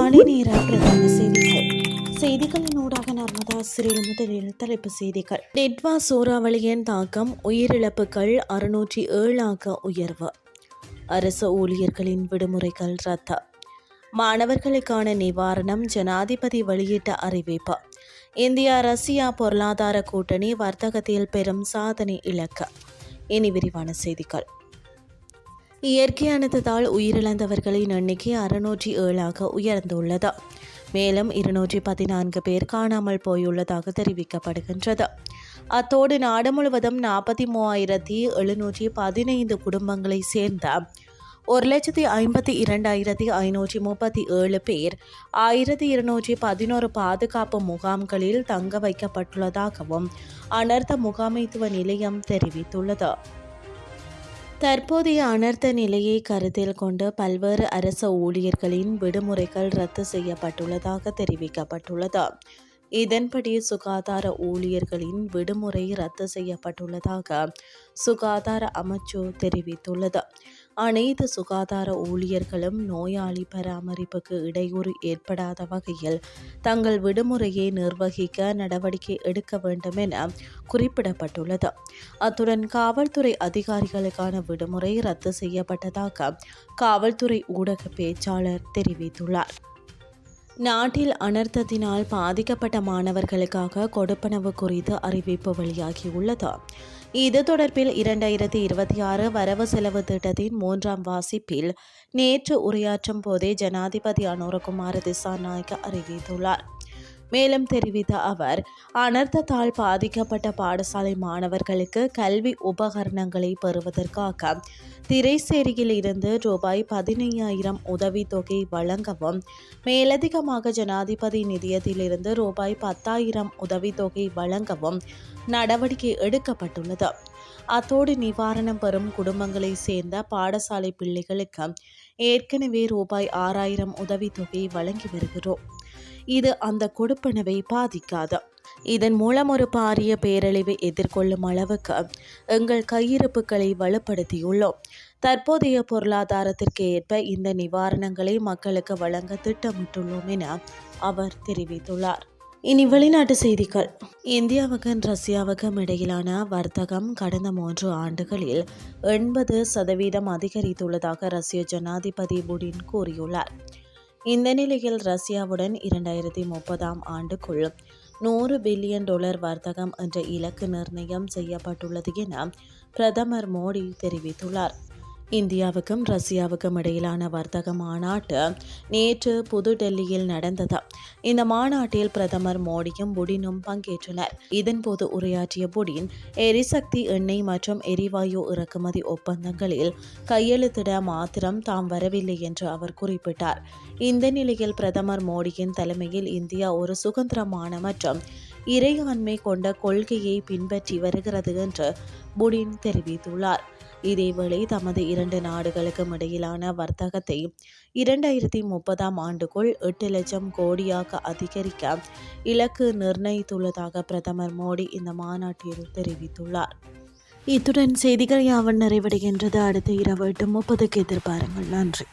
காலை நேர பிரதான செய்திகள். செய்திகளின் ஊடாக நர்மதா முதலில் தலைப்பு செய்திகள். நெட்வா சூறாவளியின் தாக்கம் உயிரிழப்புகள் அறுநூற்றி ஏழாக உயர்வு. அரசு ஊழியர்களின் விடுமுறைகள் ரத்து. மாணவர்களுக்கான நிவாரணம் ஜனாதிபதி வெளியிட்ட அறிவிப்பு. இந்தியா ரஷ்யா பொருளாதார கூட்டணி வர்த்தகத்தில் பெரும் சாதனை இலக்கு இனி விரிவான செய்திகள். இயற்கை உயிரிழந்தவர்களின் எண்ணிக்கை அறுநூற்றி ஏழாக உயர்ந்துள்ளது. மேலும் இருநூற்றி பதினான்கு பேர் காணாமல் போயுள்ளதாக தெரிவிக்கப்படுகின்றது. அத்தோடு நாடு முழுவதும் நாற்பத்தி மூவாயிரத்தி எழுநூற்றி பதினைந்து குடும்பங்களை சேர்ந்த ஒரு லட்சத்தி ஐம்பத்தி இரண்டாயிரத்தி ஐநூற்றி முப்பத்தி ஏழு பேர் ஆயிரத்தி இருநூற்றி பதினோரு பாதுகாப்பு முகாம்களில் தங்க வைக்கப்பட்டுள்ளதாகவும் அனர்த்த முகாமைத்துவ நிலையம் தெரிவித்துள்ளது. தற்போதைய அனர்த்த நிலையை கருத்தில் கொண்டு பல்வேறு அரச ஊழியர்களின் விடுமுறைகள் ரத்து செய்யப்பட்டுள்ளதாக தெரிவிக்கப்பட்டுள்ளது. இதன்படி சுகாதார ஊழியர்களின் விடுமுறை ரத்து செய்யப்பட்டுள்ளதாக சுகாதார அமைச்சு தெரிவித்துள்ளது. அனைத்து சுகாதார ஊழியர்களும் நோயாளி பராமரிப்புக்கு இடையூறு ஏற்படாத வகையில் தங்கள் விடுமுறையை நிர்வகிக்க நடவடிக்கை எடுக்க வேண்டும் என குறிப்பிடப்பட்டுள்ளது. அத்துடன் காவல்துறை அதிகாரிகளுக்கான விடுமுறை ரத்து செய்யப்பட்டதாக காவல்துறை ஊடக பேச்சாளர் தெரிவித்துள்ளார். நாட்டில் அனர்த்தத்தினால் பாதிக்கப்பட்ட மாணவர்களுக்காக கொடுப்பனவு குறித்து அறிவிப்பு வெளியாகியுள்ளது. இது தொடர்பில் இரண்டாயிரத்தி இருபத்தி ஆறு வரவு செலவு திட்டத்தின் மூன்றாம் வாசிப்பில் நேற்று உரையாற்றும் போதே ஜனாதிபதி அனுரகுமார திசாநாயக்க அறிவித்துள்ளார். மேலும் தெரிவித்த அவர் அனர்த்தத்தால் பாதிக்கப்பட்ட பாடசாலை மாணவர்களுக்கு கல்வி உபகரணங்களை பெறுவதற்காக திரைசேரியில் இருந்து ரூபாய் பதினையாயிரம் உதவித்தொகை வழங்கவும் மேலதிகமாக ஜனாதிபதி நிதியத்திலிருந்து ரூபாய் பத்தாயிரம் உதவித்தொகை வழங்கவும் நடவடிக்கை எடுக்கப்பட்டுள்ளது. அத்தோடு நிவாரணம் பெறும் குடும்பங்களை சேர்ந்த பாடசாலை பிள்ளைகளுக்கு ஏற்கனவே ரூபாய் ஆறாயிரம் உதவித்தொகை வழங்கி வருகிறோம். இது அந்த கொடுப்பனவை பாதிக்காது. இதன் மூலம் ஒரு பாரிய பேரழிவை எதிர்கொள்ளும் அளவுக்கு எங்கள் கையிருப்புகளை வலுப்படுத்தியுள்ளோம். தற்போதைய பொருளாதாரத்திற்கு ஏற்ப இந்த நிவாரணங்களை மக்களுக்கு வழங்க திட்டமிட்டுள்ளோம் என அவர் தெரிவித்துள்ளார். இனி வெளிநாட்டு செய்திகள். இந்தியாவுக்கும் ரஷ்யாவுக்கும் இடையிலான வர்த்தகம் கடந்த மூன்று ஆண்டுகளில் எண்பது சதவீதம் அதிகரித்துள்ளதாக ரஷ்ய ஜனாதிபதி புடின் கூறியுள்ளார். இந்த நிலையில் ரஷ்யாவுடன் இரண்டாயிரத்தி முப்பதாம் ஆண்டுக்குள் நூறு பில்லியன் டாலர் வர்த்தகம் என்ற இலக்கு நிர்ணயம் செய்யப்பட்டுள்ளது என பிரதமர் மோடி தெரிவித்துள்ளார். இந்தியாவுக்கும் ரஷ்யாவுக்கும் இடையிலான வர்த்தக மாநாட்டு நேற்று புதுடெல்லியில் நடந்தது. இந்த மாநாட்டில் பிரதமர் மோடியும் புடினும் பங்கேற்றனர். இதன்போது உரையாற்றிய புடின் எரிசக்தி எண்ணெய் மற்றும் எரிவாயு இறக்குமதி ஒப்பந்தங்களில் கையெழுத்திட மாத்திரம் தாம் வரவில்லை என்று அவர் குறிப்பிட்டார். இந்த நிலையில் பிரதமர் மோடியின் தலைமையில் இந்தியா ஒரு சுதந்திரமான மற்றும் இறையாண்மை கொண்ட கொள்கையை பின்பற்றி வருகிறது என்று புடின் தெரிவித்துள்ளார். இதேவேளை தமது இரண்டு நாடுகளுக்கும் இடையிலான வர்த்தகத்தை இரண்டாயிரத்தி முப்பதாம் ஆண்டுக்குள் எட்டு லட்சம் கோடியாக அதிகரிக்க இலக்கு நிர்ணயித்துள்ளதாக பிரதமர் மோடி இந்த மாநாட்டில் தெரிவித்துள்ளார். இத்துடன் செய்திகள் யாவன் நிறைவடைகின்றது. அடுத்த இரவு எட்டு முப்பதுக்கு எதிர்பாருங்கள். நன்றி.